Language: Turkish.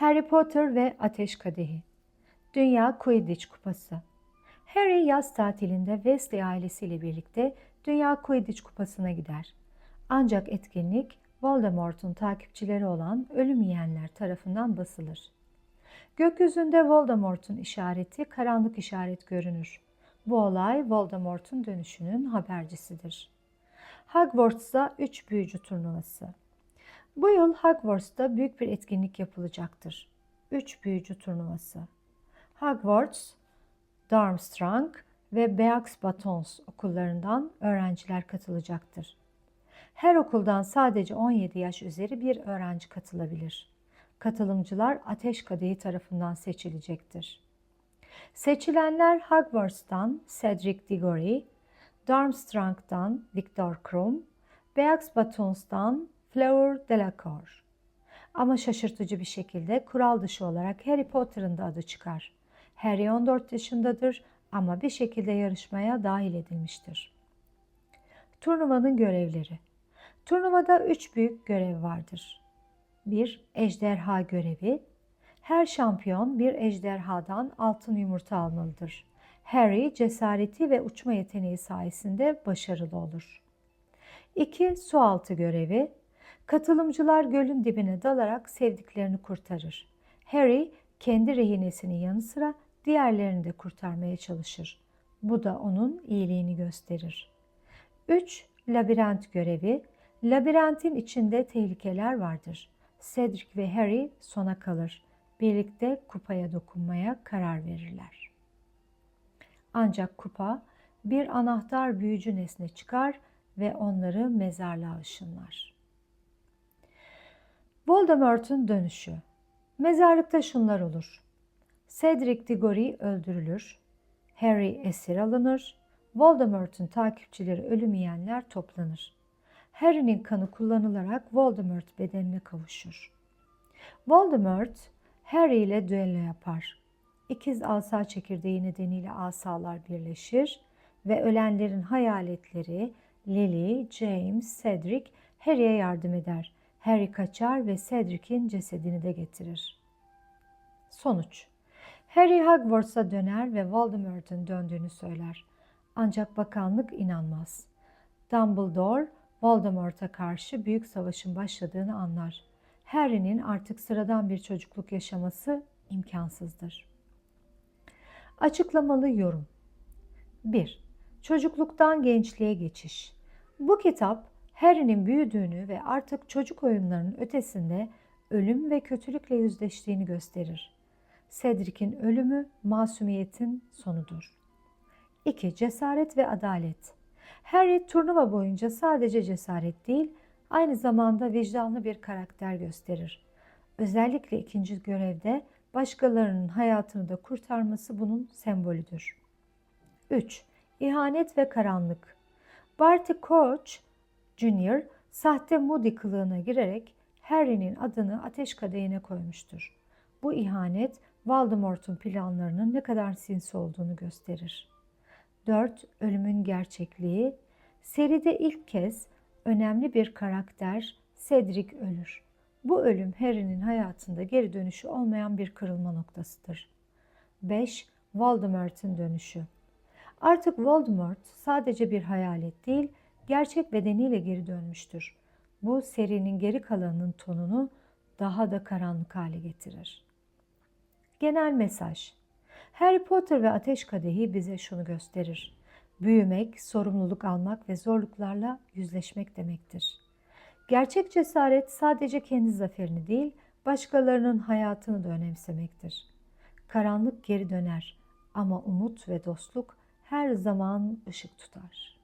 Harry Potter ve Ateş Kadehi Dünya Quidditch Kupası Harry yaz tatilinde Weasley ailesiyle birlikte Dünya Quidditch Kupası'na gider. Ancak etkinlik Voldemort'un takipçileri olan ölüm yiyenler tarafından basılır. Gökyüzünde Voldemort'un işareti karanlık işaret görünür. Bu olay Voldemort'un dönüşünün habercisidir. Hogwarts'ta 3 büyücü turnuvası. Bu yıl Hogwarts'ta büyük bir etkinlik yapılacaktır. 3 büyücü turnuvası. Hogwarts, Durmstrang ve Beax Batons okullarından öğrenciler katılacaktır. Her okuldan sadece 17 yaş üzeri bir öğrenci katılabilir. Katılımcılar Ateş Kadehi tarafından seçilecektir. Seçilenler Hogwarts'tan Cedric Diggory, Durmstrang'dan Victor Krum, Beax Batons'tan Fleur Delacour. Ama şaşırtıcı bir şekilde kural dışı olarak Harry Potter'ın da adı çıkar. Harry 14 yaşındadır ama bir şekilde yarışmaya dahil edilmiştir. Turnuvanın görevleri Turnuvada üç büyük görev vardır. 1. Ejderha görevi. Her şampiyon bir ejderhadan altın yumurta almalıdır. Harry cesareti ve uçma yeteneği sayesinde başarılı olur. 2. Sualtı görevi. Katılımcılar gölün dibine dalarak sevdiklerini kurtarır. Harry kendi rehinesinin yanı sıra diğerlerini de kurtarmaya çalışır. Bu da onun iyiliğini gösterir. 3. Labirent görevi. Labirentin içinde tehlikeler vardır. Cedric ve Harry sona kalır. Birlikte kupaya dokunmaya karar verirler. Ancak kupa bir anahtar büyücü nesne çıkar ve onları mezarlığa ışınlar. Voldemort'un dönüşü Mezarlıkta şunlar olur. Cedric Diggory öldürülür. Harry esir alınır. Voldemort'un takipçileri ölüm yiyenler toplanır. Harry'nin kanı kullanılarak Voldemort bedenine kavuşur. Voldemort Harry ile düello yapar. İkiz asa çekirdeği nedeniyle asalar birleşir ve ölenlerin hayaletleri Lily, James, Cedric Harry'e yardım eder. Harry kaçar ve Cedric'in cesedini de getirir. Sonuç Harry Hogwarts'a döner ve Voldemort'un döndüğünü söyler. Ancak bakanlık inanmaz. Dumbledore, Voldemort'a karşı büyük savaşın başladığını anlar. Harry'nin artık sıradan bir çocukluk yaşaması imkansızdır. Açıklamalı yorum 1. Çocukluktan gençliğe geçiş. Bu kitap Harry'nin büyüdüğünü ve artık çocuk oyunlarının ötesinde ölüm ve kötülükle yüzleştiğini gösterir. Cedric'in ölümü masumiyetin sonudur. 2. Cesaret ve adalet. Harry turnuva boyunca sadece cesaret değil, aynı zamanda vicdanlı bir karakter gösterir. Özellikle ikinci görevde başkalarının hayatını da kurtarması bunun sembolüdür. 3. İhanet ve karanlık. Barty Crouch Jr. sahte Moody kılığına girerek Harry'nin adını ateş kadehine koymuştur. Bu ihanet Voldemort'un planlarının ne kadar sinsi olduğunu gösterir. 4. Ölümün gerçekliği. Seride ilk kez önemli bir karakter Cedric ölür. Bu ölüm Harry'nin hayatında geri dönüşü olmayan bir kırılma noktasıdır. 5. Voldemort'un dönüşü. Artık Voldemort sadece bir hayalet değil, gerçek bedeniyle geri dönmüştür. Bu serinin geri kalanının tonunu daha da karanlık hale getirir. Genel mesaj Harry Potter ve Ateş Kadehi bize şunu gösterir. Büyümek, sorumluluk almak ve zorluklarla yüzleşmek demektir. Gerçek cesaret sadece kendi zaferini değil, başkalarının hayatını da önemsemektir. Karanlık geri döner ama umut ve dostluk her zaman ışık tutar.